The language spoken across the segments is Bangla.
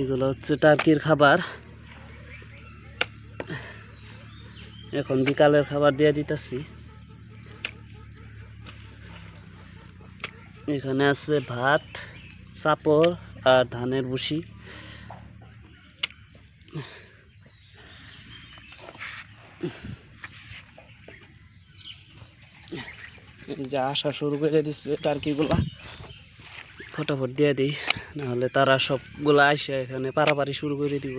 এগুলো হচ্ছে টার্কির খাবার। এখন বিকালের খাবার দিয়ে দিতেছি। এখানে আছে ভাত, চাপড় আর ধানের ভুসি। যা আসা শুরু করে দিচ্ছে টার্কিগুলা। ফটাফট দিয়ে দিই। নাহলে তারা সবগুলা আইসে এখানে পারাপারি শুরু করে দিব।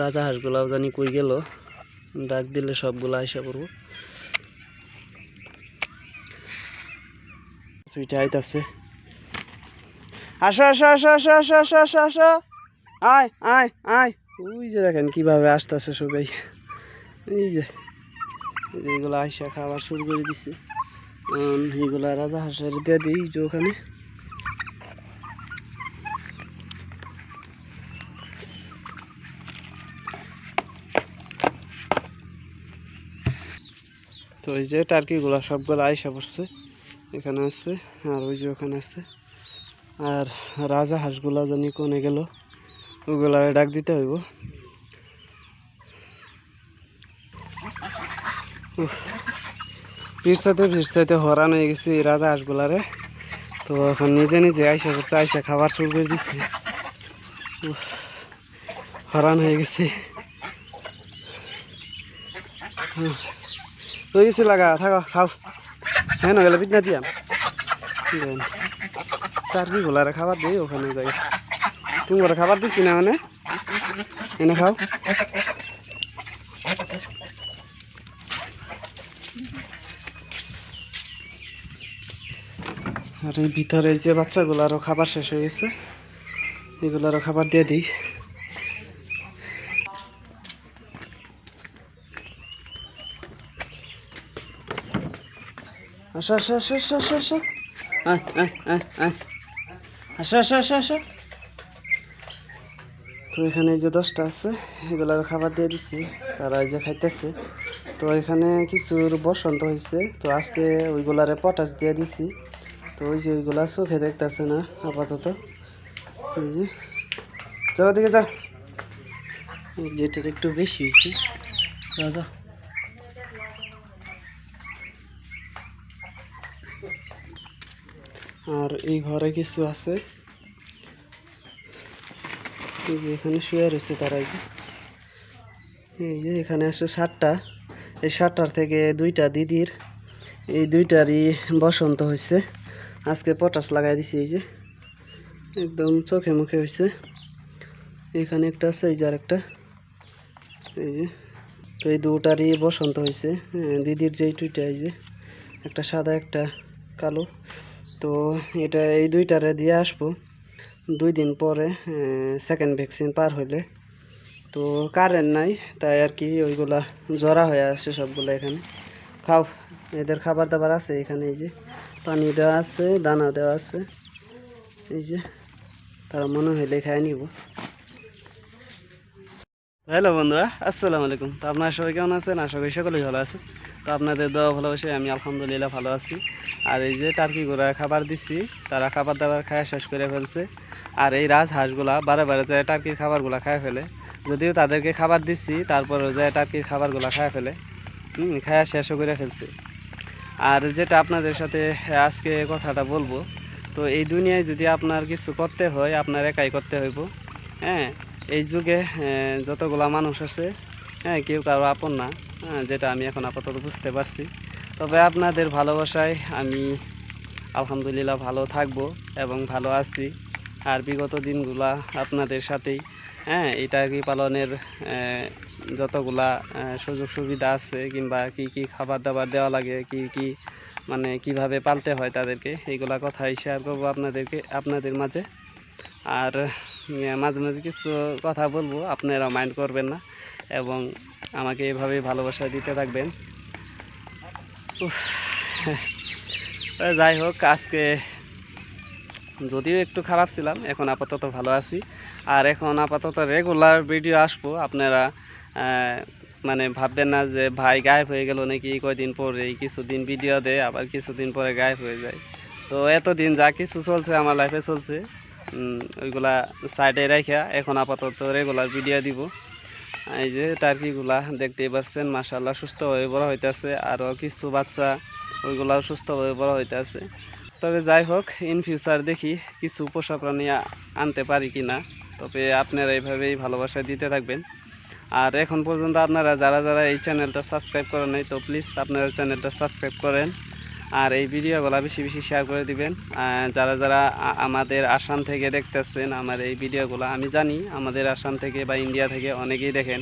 রাজা হাঁসগুলাও জানি কই গেল, ডাক দিলে সবগুলা আইসা করব সুইটা আইতাছে। আসো আসো আসো আসো আসো আসো আসো আসো। আয় আয় আয়। ওই যে দেখেন কীভাবে আসতেছে সবাই। এই যে এই যে এগুলো আইসা খাবার শুরু করে দিছে। এইগুলা রাজা হাঁসের দিয়ে দিই যে ওখানে। তো ওই যে টার্কিগুলো সবগুলো আইসা পড়ছে, এখানে আছে আর ওই যে ওখানে আছে। আর রাজা হাঁসগুলা জানি কোনে গেল ওগুলা ডাক দিতে হইব। পিরসাতে পিরসাতে হরান হয়ে গেছি রাজা হাঁসগুলারে তো এখন নিজে নিজে আইসা করছে আইসা খাবার শুরু করে দিচ্ছে হরান হয়ে গেছি। হয়ে গেছি লাগা, থাকো, খাও। হ্যাঁ না গেলে পিঠনা দিয়াম টার্কি গোলারে খাবার দিই ওখানে যাই। তুমি খাবার দিচ্ছি না মানে? এনে খাও। আর এই ভিতরে যে বাচ্চাগুলারও খাবার শেষ হয়ে গেছে, এগুলারও খাবার দিয়ে দিই। তো এখানে যে দশটা আছে এগুলার খাবার দিয়ে দিছি, তারা যে খাইতেছে। তো এখানে কিছুর বসন্ত হয়েছে, তো আজকে ওইগুলারে পটাশ দিয়ে দিছি। তো ওই যে ওইগুলা চোখে দেখতেছে না, আপাতত। যে। যাও যে এটার একটু বেশি হয়েছে। যাও আর এই ঘরে কিছু আছে। এখানে শুয়ে রয়েছে তারা যে। এই যে এখানে আছে সাতটা। এই সাতটার থেকে দুইটা দিদির। এই দুইটারই বসন্ত হয়েছে। আজকে পটাশ লাগাই দিছি এই যে। একদম চোখে মুখে হয়েছে এখানে একটা আছে এই যে আরেকটা। এই যে। তো এই দুটারই বসন্ত হয়েছে হ্যাঁ, দিদির যে দুইটা এই যে। একটা সাদা একটা কালো। তো এটা এই দুইটারে দিয়ে আসব। দুই দিন পরে সেকেন্ড ভ্যাকসিন পার হইলে। তো কারেন্ট নাই তাই আর কি ওইগুলা জরা হয়ে আসছে সবগুলো এখানে। খাও এদের খাবার দাবার আছে এখানে এই যে। পানি দেওয়া আছে, দানা দেওয়া আছে। এই যে, তারা মনে হইলে খাই নিব। হ্যালো বন্ধুরা, আসসালামু আলাইকুম। তো আপনারা সবাই কেমন আছেন? আশা করি সকলেই ভালো আছে তো আপনাদের দোয়া ভালোবাসে, আমি আলহামদুলিল্লাহ ভালো আছি। আর এই যে টার্কি গোড়া খাবার দিচ্ছি তারা খাবার দাবার খায় শেষ করে ফেলছে। আর এই রাজ হাঁসগুলা বারে বারে যায় টার্কির খাবারগুলা খায় ফেলে। যদিও তাদেরকে খাবার দিচ্ছি তারপরেও যায় টার্কির খাবারগুলা খায় ফেলে। হুম, খায়া শেষও করে ফেলছে। আর যেটা আপনাদের সাথে আজকে কথাটা বলব তো এই দুনিয়ায় যদি আপনার কিছু করতে হয় আপনার একাই করতে হইব। হ্যাঁ এই যুগে যতগুলা মানুষ আছে হ্যাঁ কেউ কারও আপন না হ্যাঁ, যেটা আমি এখন আপাতত বুঝতে পারছি। তবে আপনাদের ভালোবাসায় আমি আলহামদুলিল্লাহ ভালো থাকব এবং ভালো আছি। আর বিগত দিনগুলা আপনাদের সাথেই হ্যাঁ এই টার্কি পালনের যতগুলা সুযোগ সুবিধা আছে কিংবা কি কি খাবার দাবার দেওয়া লাগে, কি কি মানে কীভাবে পালতে হয় তাদেরকে এইগুলা কথাই শেয়ার করব আপনাদেরকে, আপনাদের মাঝে। আর মাঝে মাঝে কিছু কথা বলব, আপনারা মাইন্ড করবেন না এবং আমাকে এভাবেই ভালোবাসা দিতে থাকবেন। যাই হোক, আজকে যদিও একটু খারাপ ছিলাম, এখন আপাতত ভালো আছি। আর এখন আপাতত রেগুলার ভিডিও আসব, আপনারা মানে ভাববেন না যে ভাই গায়েব হয়ে গেল নাকি, কয়দিন পরে কিছুদিন ভিডিও দেয় আবার কিছুদিন পরে গায়েব হয়ে যায়। তো এতদিন যা কিছু চলছে, আমার লাইফে চলছে ওইগুলা সাইডে রেখে এখন আপাতত রেগুলার ভিডিও দিব। এই যে টার্কিগুলা দেখতেই পাচ্ছেন মাসাল্লাহ সুস্থভাবে বড় হইতেছে আরও কিছু বাচ্চা ওইগুলাও সুস্থভাবে বড় হইতেছে। তবে যাই হোক ইন ফিউচার দেখি কিছু পোষা প্রাণী আনতে পারি কি না তবে আপনারা এইভাবেই ভালোবাসা দিতে থাকবেন। আর এখন পর্যন্ত আপনারা যারা যারা এই চ্যানেলটা সাবস্ক্রাইব করেন নাই, তো প্লিজ আপনারা চ্যানেলটা সাবস্ক্রাইব করেন। আর এই ভিডিওগুলো বেশি বেশি শেয়ার করে দিবেন। যারা যারা আমাদের আসাম থেকে দেখতেছেন, আমার এই ভিডিওগুলো আমি জানি, আমাদের আসাম থেকে বা ইন্ডিয়া থেকে অনেকেই দেখেন।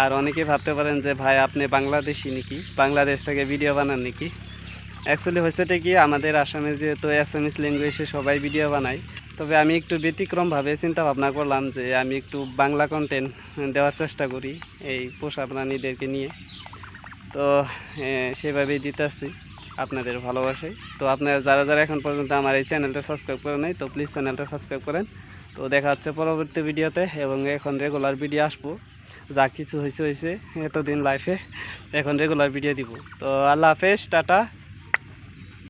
আর অনেকে ভাবতে পারেন যে, ভাই, আপনি বাংলাদেশি নাকি? বাংলাদেশ থেকে ভিডিও বানান নাকি? অ্যাকচুয়ালি হয়েছেটা কি, আমাদের আসামে যেহেতু অ্যাসামিস ল্যাঙ্গুয়েজে সবাই ভিডিও বানায়, তবে আমি একটু ব্যতিক্রমভাবে চিন্তা ভাবনা করলাম যে আমি একটু বাংলা কন্টেন্ট দেওয়ার চেষ্টা করি এই পোষা প্রাণীদেরকে নিয়ে। তো সেভাবেই দিতেছি আপনাদের ভালোবাসাই তো আপনারা যারা যারা এখন পর্যন্ত আমার এই চ্যানেলটা সাবস্ক্রাইব করে নাই, তো প্লিজ চ্যানেলটা সাবস্ক্রাইব করেন। তো দেখা হচ্ছে পরবর্তী ভিডিওতে এবং এখন রেগুলার ভিডিও আসব। যা কিছু হয়েছে হয়েছে এতদিন লাইফে এখন রেগুলার ভিডিও দিব। তো আল্লাহ হাফেজ, টাটা।